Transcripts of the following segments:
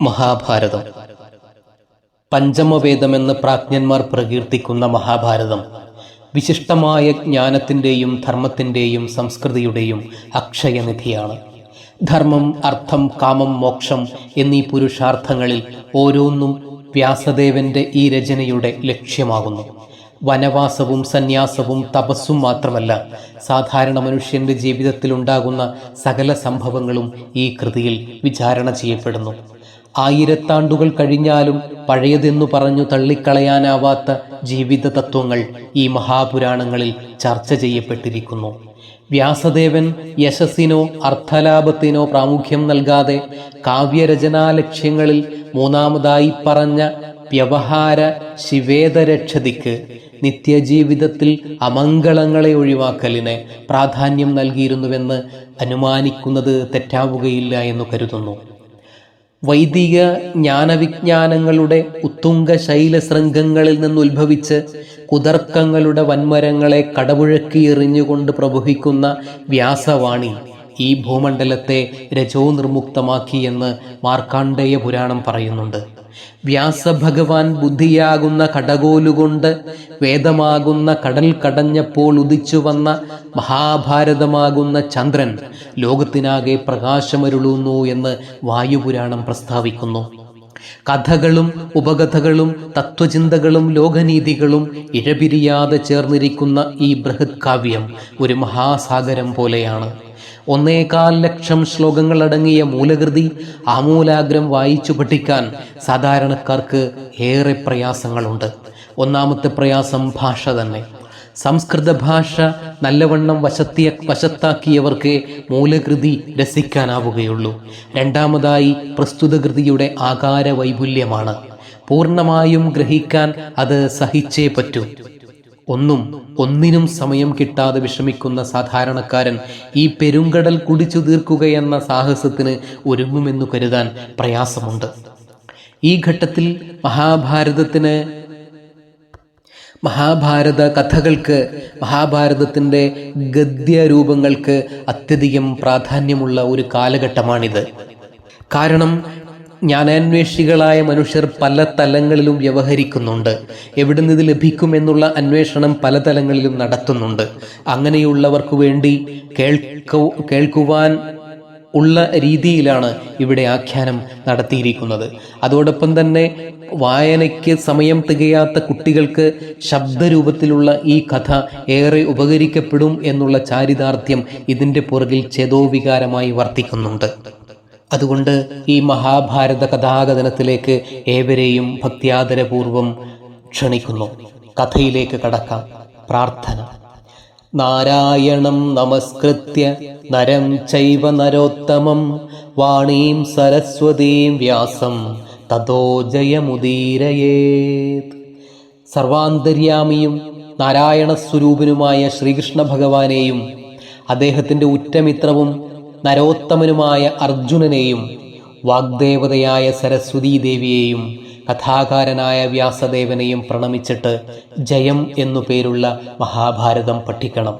മഹാഭാരതം. പഞ്ചമവേദമെന്ന് പ്രാജ്ഞന്മാർ പ്രകീർത്തിക്കുന്ന മഹാഭാരതം വിശിഷ്ടമായ ജ്ഞാനത്തിന്റെയും ധർമ്മത്തിന്റെയും സംസ്കൃതിയുടെയും അക്ഷയനിധിയാണ്. ധർമ്മം അർത്ഥം കാമം മോക്ഷം എന്നീ പുരുഷാർത്ഥങ്ങളിൽ ഓരോന്നും വ്യാസദേവന്റെ ഈ രചനയുടെ ലക്ഷ്യമാകുന്നു. വനവാസവും സന്യാസവും തപസ്സും മാത്രമല്ല സാധാരണ മനുഷ്യന്റെ ജീവിതത്തിൽ ഉണ്ടാകുന്ന സകല സംഭവങ്ങളും ഈ കൃതിയിൽ വിചാരണ ചെയ്യപ്പെടുന്നു. ആയിരത്താണ്ടുകൾ കഴിഞ്ഞാലും പഴയതെന്നു പറഞ്ഞു തള്ളിക്കളയാനാവാത്ത ജീവിത തത്വങ്ങൾ ഈ മഹാപുരാണങ്ങളിൽ ചർച്ച ചെയ്യപ്പെട്ടിരിക്കുന്നു. വ്യാസദേവൻ യശസ്സിനോ അർത്ഥലാഭത്തിനോ പ്രാമുഖ്യം നൽകാതെ കാവ്യരചനാ ലക്ഷ്യങ്ങളിൽ മൂന്നാമതായി പറഞ്ഞ വ്യവഹാര ശിവേദരക്ഷതിക്ക് നിത്യജീവിതത്തിൽ അമംഗളങ്ങളെ ഒഴിവാക്കലിന് പ്രാധാന്യം നൽകിയിരുന്നുവെന്ന് അനുമാനിക്കുന്നത് തെറ്റാവുകയില്ല എന്ന് കരുതുന്നു. വൈദിക ജ്ഞാനവിജ്ഞാനങ്ങളുടെ ഉത്തുംഗ ശൈലശൃംഗങ്ങളിൽ നിന്നുത്ഭവിച്ച് കുതർക്കങ്ങളുടെ വന്മരങ്ങളെ കടപുഴക്കി എറിഞ്ഞുകൊണ്ട് പ്രവഹിക്കുന്ന വ്യാസവാണി. ഈ ഭൂമണ്ഡലത്തെ രജോ നിർമുക്തമാക്കി എന്ന് മാർക്കാണ്ഡേയ പുരാണം പറയുന്നുണ്ട്. വ്യാസഭഗവാൻ ബുദ്ധിയാകുന്ന കടകോലുകൊണ്ട് വേദമാകുന്ന കടൽ കടഞ്ഞപ്പോൾ ഉദിച്ചു വന്ന മഹാഭാരതമാകുന്ന ചന്ദ്രൻ ലോകത്തിനാകെ പ്രകാശമരുളുന്നു എന്ന് വായുപുരാണം പ്രസ്താവിക്കുന്നു. കഥകളും ഉപകഥകളും തത്വചിന്തകളും ലോകനീതികളും ഇഴപിരിയാതെ ചേർന്നിരിക്കുന്ന ഈ ബൃഹത് കാവ്യം ഒരു മഹാസാഗരം പോലെയാണ്. ഒന്നേകാൽ ലക്ഷം ശ്ലോകങ്ങൾ അടങ്ങിയ മൂലകൃതി ആമൂലാഗ്രം വായിച്ചു പഠിക്കാൻ സാധാരണക്കാർക്ക് ഏറെ പ്രയാസങ്ങളുണ്ട്. ഒന്നാമത്തെ പ്രയാസം ഭാഷ തന്നെ. സംസ്കൃത ഭാഷ നല്ലവണ്ണം വശത്തിയ വശത്താക്കിയവർക്ക് മൂലകൃതി രസിക്കാനാവുകയുള്ളൂ. രണ്ടാമതായി പ്രസ്തുത കൃതിയുടെ ആകാര വൈപുല്യമാണ് പൂർണമായും ഗ്രഹിക്കാൻ അത് സഹിച്ചേ പറ്റൂ. ഒന്നും ഒന്നിനും സമയം കിട്ടാതെ വിഷമിക്കുന്ന സാധാരണക്കാരൻ ഈ പെരുങ്കടൽ കുടിച്ചു തീർക്കുകയെന്ന സാഹസത്തിന് ഒരുങ്ങുമെന്നു കരുതാൻ പ്രയാസമുണ്ട്. ഈ ഘട്ടത്തിൽ മഹാഭാരതത്തിന് മഹാഭാരത കഥകൾക്ക് മഹാഭാരതത്തിന്റെ ഗദ്യരൂപങ്ങൾക്ക് അത്യധികം പ്രാധാന്യമുള്ള ഒരു കാലഘട്ടമാണിത്. കാരണം ജ്ഞാനാന്വേഷികളായ മനുഷ്യർ പല തലങ്ങളിലും വ്യവഹരിക്കുന്നുണ്ട്. എവിടെ നിന്ന് ലഭിക്കുമെന്നുള്ള അന്വേഷണം പല തലങ്ങളിലും നടത്തുന്നുണ്ട്. അങ്ങനെയുള്ളവർക്ക് വേണ്ടി കേൾക്കു കേൾക്കുവാൻ ഉള്ള രീതിയിലാണ് ഇവിടെ ആഖ്യാനം നടത്തിയിരിക്കുന്നത്. അതോടൊപ്പം തന്നെ വായനയ്ക്ക് സമയം തികയാത്ത കുട്ടികൾക്ക് ശബ്ദരൂപത്തിലുള്ള ഈ കഥ ഏറെ ഉപകരിക്കപ്പെടും എന്നുള്ള ചാരിതാർത്ഥ്യം ഇതിന്റെ പുറകിൽ ചേതോവികാരമായി വർത്തിക്കുന്നുണ്ട്. അതുകൊണ്ട് ഈ മഹാഭാരത കഥാകഥനത്തിലേക്ക് ഏവരെയും ഭക്തിയാദരപൂർവം ക്ഷണിക്കുന്നു. കഥയിലേക്ക് കടക്കാം. പ്രാർത്ഥന. നാരായണം നമസ്കൃത്യ. നരം ചൈവ നരോത്തമം. വാണീം സരസ്വതീം വ്യാസം. തതോ ജയമുദീരയേത്. സർവാന്തര്യാമിയും നാരായണ സ്വരൂപനുമായ ശ്രീകൃഷ്ണ ഭഗവാനെയും അദ്ദേഹത്തിന്റെ ഉറ്റമിത്രവും നരോത്തമനുമായ അർജുനനെയും വാഗ്ദേവതയായ സരസ്വതീ ദേവിയെയും കഥാകാരനായ വ്യാസദേവനെയും പ്രണമിച്ചിട്ട് ജയം എന്നു പേരുള്ള മഹാഭാരതം പഠിക്കണം.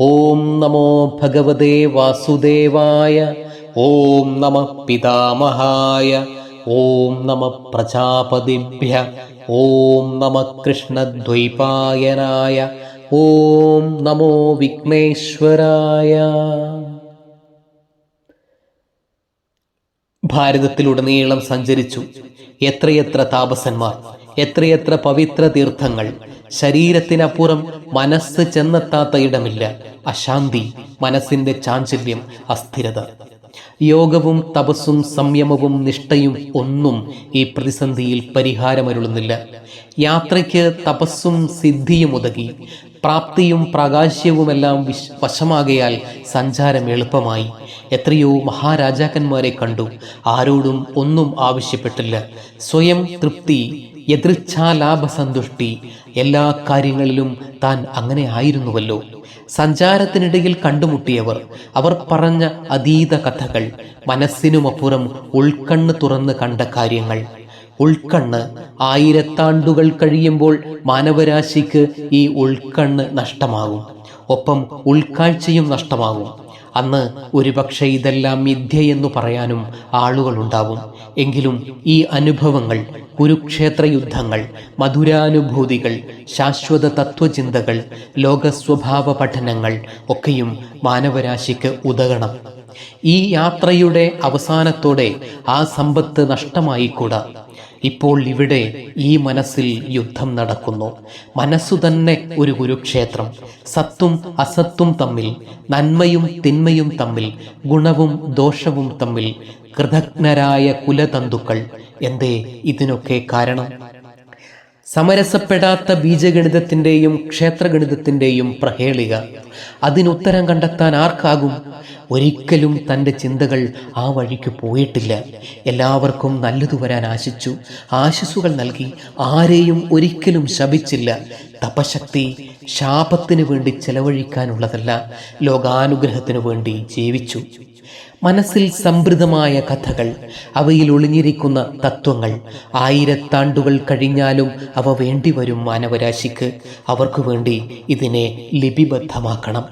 ഓം നമോ ഭഗവതേ വാസുദേവായ ഓം നമ പിതാമഹായ ഓം നമ പ്രജാപതിഭ്യ ഓം നമ കൃഷ്ണദ്വൈപായനായ ഓം നമോ വിഘ്നേശ്വരായ. ഭാരതത്തിലുടനീളം സഞ്ചരിച്ചു. എത്രയെത്ര താപസന്മാർ എത്രയെത്ര പവിത്ര തീർത്ഥങ്ങൾ. ശരീരത്തിനപ്പുറം മനസ്സ് ചെന്നെത്താത്ത ഇടമില്ല. അശാന്തി മനസ്സിന്റെ ചാഞ്ചല്യം അസ്ഥിരത. യോഗവും തപസ്സും സംയമവും നിഷ്ഠയും ഒന്നും ഈ പ്രതിസന്ധിയിൽ പരിഹാരമരുളുന്നില്ല. യാത്രയ്ക്ക് തപസ്സും സിദ്ധിയും ഉതകി പ്രാപ്തിയും പ്രകാശ്യവുമെല്ലാം വിശ് വശമാകയാൽ സഞ്ചാരം എളുപ്പമായി. എത്രയോ മഹാരാജാക്കന്മാരെ കണ്ടു. ആരോടും ഒന്നും ആവശ്യപ്പെട്ടില്ല. സ്വയം തൃപ്തി യദൃച്ഛാലാഭസന്തുഷ്ടി എല്ലാ കാര്യങ്ങളിലും താൻ അങ്ങനെ ആയിരുന്നുവല്ലോ. സഞ്ചാരത്തിനിടയിൽ കണ്ടുമുട്ടിയവർ അവർ പറഞ്ഞ അതീത കഥകൾ മനസ്സിനുമപ്പുറം ഉൾക്കണ്ണ് തുറന്ന് കണ്ട കാര്യങ്ങൾ. ഉൾക്കണ്ണ് ആയിരത്താണ്ടുകൾ കഴിയുമ്പോൾ മാനവരാശിക്ക് ഈ ഉൾക്കണ്ണ് നഷ്ടമാകും. ഒപ്പം ഉൾക്കാഴ്ചയും നഷ്ടമാകും. അന്ന് ഒരുപക്ഷെ ഇതെല്ലാം മിഥ്യയെന്നു പറയാനും ആളുകളുണ്ടാവും. എങ്കിലും ഈ അനുഭവങ്ങൾ കുരുക്ഷേത്ര യുദ്ധങ്ങൾ മധുരാനുഭൂതികൾ ശാശ്വത തത്വചിന്തകൾ ലോകസ്വഭാവ പഠനങ്ങൾ ഒക്കെയും മാനവരാശിക്ക് ഉതകണം. ഈ യാത്രയുടെ അവസാനത്തോടെ ആ സമ്പത്ത് നഷ്ടമായിക്കൂടാ? ഇപ്പോൾ ഇവിടെ ഈ മനസ്സിൽ യുദ്ധം നടക്കുന്നു. മനസ്സു തന്നെ ഒരു കുരുക്ഷേത്രം. സത്തും അസത്തും തമ്മിൽ നന്മയും തിന്മയും തമ്മിൽ ഗുണവും ദോഷവും തമ്മിൽ കൃതജ്ഞരായ കുലതന്തുക്കൾ. എന്തേ ഇതിനൊക്കെ കാരണം? സമരസപ്പെടാത്ത ബീജഗണിതത്തിന്റെയും ക്ഷേത്രഗണിതത്തിന്റെയും പ്രഹേളിക. അതിനുത്തരം കണ്ടെത്താൻ ആർക്കാകും? ഒരിക്കലും തന്റെ ചിന്തകൾ ആ വഴിക്ക് പോയിട്ടില്ല. എല്ലാവർക്കും നല്ലതു വരാൻ ആശിച്ചു. ആശിസുകൾ നൽകി. ആരെയും ഒരിക്കലും ശപിച്ചില്ല. തപശക്തി ശാപത്തിനു വേണ്ടി ചെലവഴിക്കാനുള്ളതല്ല. ലോകാനുഗ്രഹത്തിനു വേണ്ടി ജീവിച്ചു. മനസ്സിൽ സംഭൃതമായ കഥകൾ അവയിൽ ഒളിഞ്ഞിരിക്കുന്ന തത്വങ്ങൾ. ആയിരത്താണ്ടുകൾ കഴിഞ്ഞാലും അവ വേണ്ടിവരും മാനവരാശിക്ക്. അവർക്ക് വേണ്ടി ഇതിനെ ലിപിബദ്ധമാക്കണം.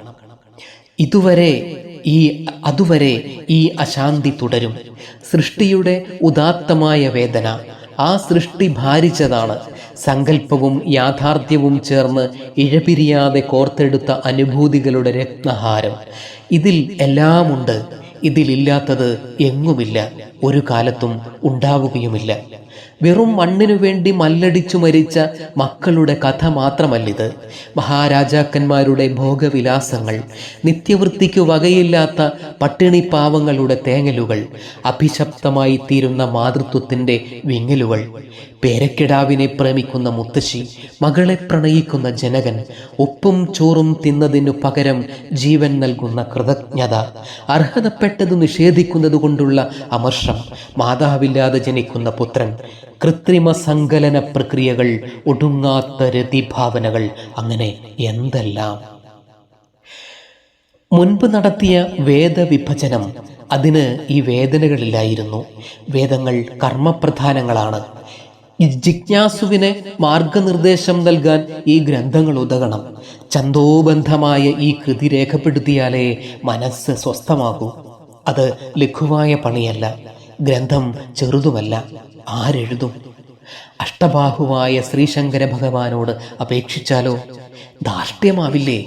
ഇതുവരെ ഈ അതുവരെ ഈ അശാന്തി തുടരും. സൃഷ്ടിയുടെ ഉദാത്തമായ വേദന. ആ സൃഷ്ടി ഭാരിച്ചതാണ്. സങ്കല്പവും യാഥാർത്ഥ്യവും ചേർന്ന് ഇഴപിരിയാതെ കോർത്തെടുത്ത അനുഭൂതികളുടെ രത്നഹാരം. ഇതിൽ എല്ലാമുണ്ട്. ഇതിലില്ലാത്തത് എങ്ങുമില്ല ഒരു കാലത്തും ഉണ്ടാവുകയുമില്ല. വെറും മണ്ണിനു വേണ്ടി മല്ലടിച്ചു മരിച്ച മക്കളുടെ കഥ മാത്രമല്ലിത്. മഹാരാജാക്കന്മാരുടെ ഭോഗവിലാസങ്ങൾ നിത്യവൃത്തിക്കു വകയില്ലാത്ത പട്ടിണി പാവങ്ങളുടെ തേങ്ങലുകൾ അഭിശപ്തമായി തീരുന്ന മാതൃത്വത്തിന്റെ വിങ്ങലുകൾ പേരക്കിടാവിനെ പ്രേമിക്കുന്ന മുത്തശ്ശി മകളെ പ്രണയിക്കുന്ന ജനകൻ ഉപ്പും ചോറും തിന്നതിനു പകരം ജീവൻ നൽകുന്ന കൃതജ്ഞത അർഹതപ്പെട്ടത് നിഷേധിക്കുന്നത് കൊണ്ടുള്ള അമർഷം മാതാവില്ലാതെ ജനിക്കുന്ന പുത്രൻ കൃത്രിമ സങ്കലന പ്രക്രിയകൾ ഒടുങ്ങാത്ത രതിഭാവനകൾ അങ്ങനെ എന്തെല്ലാം? മുൻപ് നടത്തിയ വേദവിഭജനം അതിന് ഈ വേദനകളില്ലായിരുന്നു വേദങ്ങൾ കർമ്മപ്രധാനങ്ങളാണ്. ജിജ്ഞാസുവിന് മാർഗനിർദ്ദേശം നൽകാൻ ഈ ഗ്രന്ഥങ്ങൾ ഉതകണം. ചന്തോബന്ധമായ ഈ കൃതി രേഖപ്പെടുത്തിയാലേ മനസ്സ് സ്വസ്ഥമാകൂ. അത് ലഘുവായ പണിയല്ല. ഗ്രന്ഥം ചെറുതുമല്ല. ആരെഴുതും? അഷ്ടബാഹുവായ ശ്രീശങ്കര ഭഗവാനോട് അപേക്ഷിച്ചാലോ? ധാർഷ്ട്യമാവില്ലേ?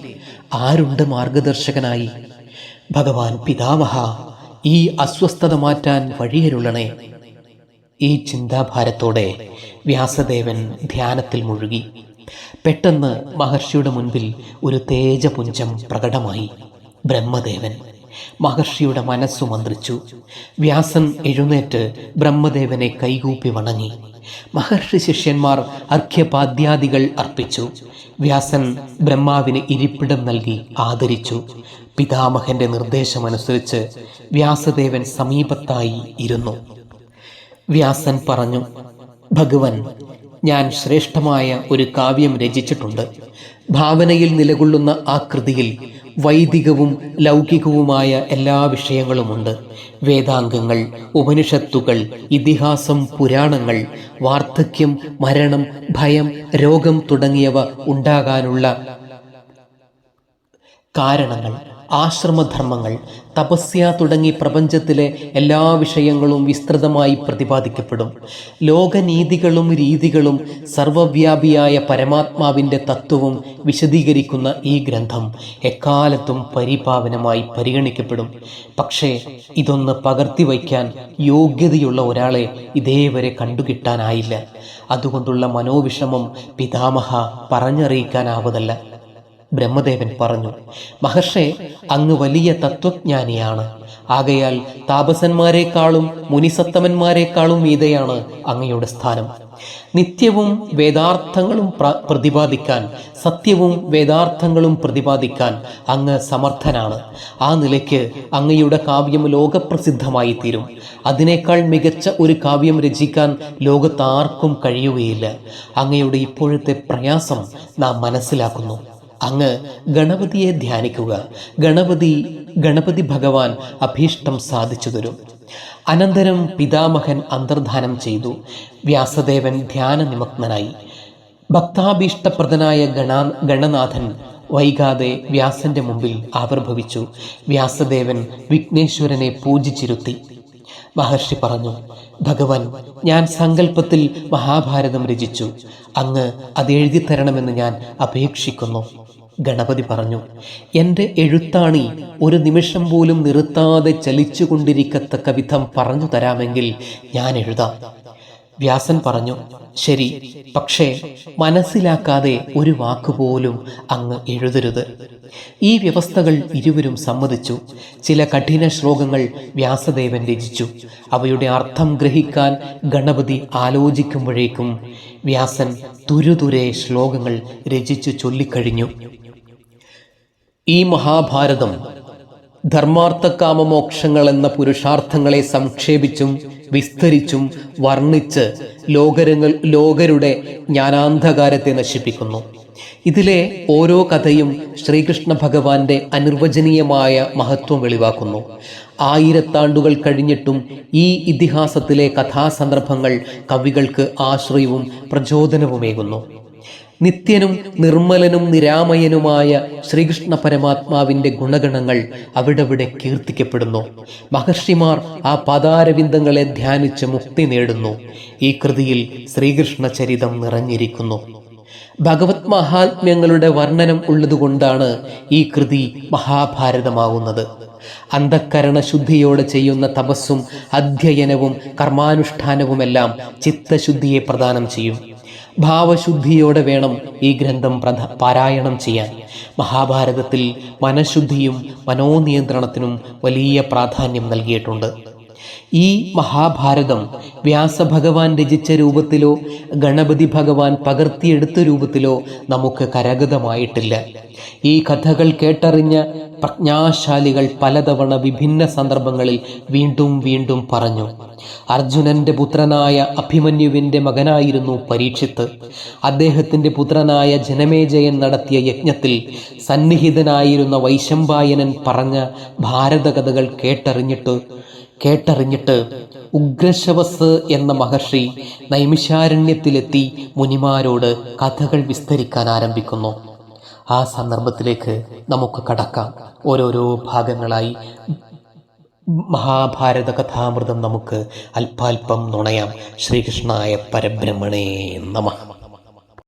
ആരുണ്ട് മാർഗദർശകനായി? ഭഗവാൻ പിതാമഹ ഈ അസ്വസ്ഥത മാറ്റാൻ വഴിയരുളണേ. ഈ ചിന്താഭാരത്തോടെ വ്യാസദേവൻ ധ്യാനത്തിൽ മുഴുകി. പെട്ടെന്ന് മഹർഷിയുടെ മുൻപിൽ ഒരു തേജപുഞ്ചം പ്രകടമായി. ബ്രഹ്മദേവൻ മഹർഷിയുടെ മനസ്സു മന്ത്രിച്ചു. വ്യാസൻ എഴുന്നേറ്റ് ബ്രഹ്മദേവനെ കൈകൂപ്പി വണങ്ങി. മഹർഷി ശിഷ്യന്മാർ അർഘ്യപാദ്യാദികൾ അർപ്പിച്ചു. വ്യാസൻ ബ്രഹ്മാവിന് ഇരിപ്പിടം നൽകി ആദരിച്ചു. പിതാമഹന്റെ നിർദ്ദേശമനുസരിച്ച് വ്യാസദേവൻ സമീപത്തായി ഇരുന്നു. വ്യാസൻ പറഞ്ഞു ഭഗവൻ ഞാൻ ശ്രേഷ്ഠമായ ഒരു കാവ്യം രചിച്ചിട്ടുണ്ട്. ഭാവനയിൽ നിലകൊള്ളുന്ന ആ കൃതിയിൽ വൈദികവും ലൗകികവുമായ എല്ലാ വിഷയങ്ങളുമുണ്ട്. വേദാംഗങ്ങൾ ഉപനിഷത്തുകൾ ഇതിഹാസം പുരാണങ്ങൾ വാർദ്ധക്യം മരണം ഭയം രോഗം തുടങ്ങിയവ ഉണ്ടാകാനുള്ള കാരണങ്ങൾ ആശ്രമധർമ്മങ്ങൾ തപസ്യ തുടങ്ങി പ്രപഞ്ചത്തിലെ എല്ലാ വിഷയങ്ങളും വിസ്തൃതമായി പ്രതിപാദിക്കപ്പെടും. ലോകനീതികളും രീതികളും സർവവ്യാപിയായ പരമാത്മാവിന്റെ തത്വവും വിശദീകരിക്കുന്ന ഈ ഗ്രന്ഥം എക്കാലത്തും പരിപാവനമായി പരിഗണിക്കപ്പെടും. പക്ഷേ ഇതൊന്ന് പകർത്തി വയ്ക്കാൻ യോഗ്യതയുള്ള ഒരാളെ ഇതേവരെ കണ്ടുകിട്ടാനായില്ല. അതുകൊണ്ടുള്ള മനോവിഷമം പിതാമഹ പറഞ്ഞറിയിക്കാനാവതല്ല. ബ്രഹ്മദേവൻ പറഞ്ഞു മഹർഷേ അങ്ങ് വലിയ തത്വജ്ഞാനിയാണ്. ആകയാൽ താപസന്മാരെക്കാളും മുനിസത്തമന്മാരെക്കാളും മീതയാണ് അങ്ങയുടെ സ്ഥാനം. നിത്യവും വേദാർത്ഥങ്ങളും പ്ര പ്രതിപാദിക്കാൻ സത്യവും വേദാർത്ഥങ്ങളും പ്രതിപാദിക്കാൻ അങ്ങ് സമർത്ഥനാണ്. ആ നിലയ്ക്ക് അങ്ങയുടെ കാവ്യം ലോകപ്രസിദ്ധമായി തീരും അതിനേക്കാൾ മികച്ച ഒരു കാവ്യം രചിക്കാൻ ലോകത്താർക്കും കഴിയുകയില്ല. അങ്ങയുടെ ഇപ്പോഴത്തെ പ്രയാസം നാം മനസ്സിലാക്കുന്നു. അങ്ങ് ഗണപതിയെ ധ്യാനിക്കുക. ഗണപതി ഗണപതി ഭഗവാൻ അഭീഷ്ടം സാധിച്ചു തരും. അനന്തരം പിതാമഹൻ അന്തർധാനം ചെയ്തു. വ്യാസദേവൻ ധ്യാനനിമഗ്നനായി ഭക്താഭീഷ്ടപ്രദനായ ഗണാ ഗണനാഥൻ വൈകാതെ വ്യാസന്റെ മുമ്പിൽ ആവിർഭവിച്ചു. വ്യാസദേവൻ വിഘ്നേശ്വരനെ പൂജിച്ചിരുത്തി. മഹർഷി പറഞ്ഞു ഭഗവാൻ ഞാൻ സങ്കല്പത്തിൽ മഹാഭാരതം രചിച്ചു. അങ്ങ് അത് എഴുതി തരണമെന്ന് ഞാൻ അപേക്ഷിക്കുന്നു. ഗണപതി പറഞ്ഞു എന്റെ എഴുത്താണി ഒരു നിമിഷം പോലും നിർത്താതെ ചലിച്ചുകൊണ്ടിരിക്കത്തക്ക വിധം പറഞ്ഞു തരാമെങ്കിൽ ഞാൻ എഴുതാം. വ്യാസൻ പറഞ്ഞു ശരി പക്ഷേ മനസ്സിലാക്കാതെ ഒരു വാക്കുപോലും അങ്ങ് എഴുതരുത്. ഈ വ്യവസ്ഥകൾ ഇരുവരും സമ്മതിച്ചു. ചില കഠിന ശ്ലോകങ്ങൾ വ്യാസദേവൻ രചിച്ചു. അവയുടെ അർത്ഥം ഗ്രഹിക്കാൻ ഗണപതി ആലോചിക്കുമ്പോഴേക്കും വ്യാസൻ തുരുതുരെ ശ്ലോകങ്ങൾ രചിച്ചു ചൊല്ലിക്കഴിഞ്ഞു. ഈ മഹാഭാരതം ധർമാർത്ഥകാമമോക്ഷങ്ങൾ എന്ന പുരുഷാർത്ഥങ്ങളെ സംക്ഷേപിച്ചും വിസ്തരിച്ചും വർണിച്ച് ലോകരങ്ങൾ ലോകരുടെ ജ്ഞാനാന്ധകാരത്തെ നശിപ്പിക്കുന്നു. ഇതിലെ ഓരോ കഥയും ശ്രീകൃഷ്ണ ഭഗവാന്റെ അനിർവചനീയമായ മഹത്വം വെളിവാക്കുന്നു. ആയിരത്താണ്ടുകൾ കഴിഞ്ഞിട്ടും ഈ ഇതിഹാസത്തിലെ കഥാസന്ദർഭങ്ങൾ കവികൾക്ക് ആശ്രയവും പ്രചോദനവുമേകുന്നു. നിത്യനും നിർമ്മലനും നിരാമയനുമായ ശ്രീകൃഷ്ണ പരമാത്മാവിന്റെ ഗുണഗണങ്ങൾ അവിടെവിടെ കീർത്തിക്കപ്പെടുന്നു. മഹർഷിമാർ ആ പദാരവിന്ദങ്ങളെ ധ്യാനിച്ച് മുക്തി നേടുന്നു. ഈ കൃതിയിൽ ശ്രീകൃഷ്ണ ചരിതം നിറഞ്ഞിരിക്കുന്നു. ഭഗവത് മഹാത്മ്യങ്ങളുടെ വർണനം ഉള്ളതുകൊണ്ടാണ് ഈ കൃതി മഹാഭാരതമാകുന്നത് അന്ധക്കരണ ശുദ്ധിയോടെ ചെയ്യുന്ന തപസ്സും അധ്യയനവും കർമാനുഷ്ഠാനവുമെല്ലാം ചിത്തശുദ്ധിയെ പ്രദാനം ചെയ്യും. ഭാവശുദ്ധിയോടെ വേണം ഈ ഗ്രന്ഥം പ്രധ പാരായണം ചെയ്യാൻ. മഹാഭാരതത്തിൽ മനഃശുദ്ധിയും മനോനിയന്ത്രണത്തിനും വലിയ പ്രാധാന്യം നൽകിയിട്ടുണ്ട്. ഈ മഹാഭാരതം വ്യാസഭഗവാൻ രചിച്ച രൂപത്തിലോ ഗണപതി ഭഗവാൻ പകർത്തിയെടുത്ത രൂപത്തിലോ നമുക്ക് കരഗതമായിട്ടില്ല. ഈ കഥകൾ കേട്ടറിഞ്ഞ പ്രജ്ഞാശാലികൾ പലതവണ വിഭിന്ന സന്ദർഭങ്ങളിൽ വീണ്ടും വീണ്ടും പറഞ്ഞു അർജുനന്റെ പുത്രനായ അഭിമന്യുവിന്റെ മകനായിരുന്നു പരീക്ഷിത്ത്. അദ്ദേഹത്തിന്റെ പുത്രനായ ജനമേജയൻ നടത്തിയ യജ്ഞത്തിൽ സന്നിഹിതനായിരുന്ന വൈശമ്പായനൻ പറഞ്ഞ ഭാരതകഥകൾ കേട്ടറിഞ്ഞിട്ട് കേട്ടറിഞ്ഞിട്ട് ഉഗ്രശവസ് എന്ന മഹർഷി നൈമിഷാരണ്യത്തിലെത്തി മുനിമാരോട് കഥകൾ വിസ്തരിക്കാൻ ആരംഭിക്കുന്നു. ആ സന്ദർഭത്തിലേക്ക് നമുക്ക് കടക്കാം. ഓരോരോ ഭാഗങ്ങളായി മഹാഭാരത കഥാമൃതം നമുക്ക് അല്പാൽപം നുണയാം. ശ്രീകൃഷ്ണായ പരബ്രഹ്മണേ നമഃ.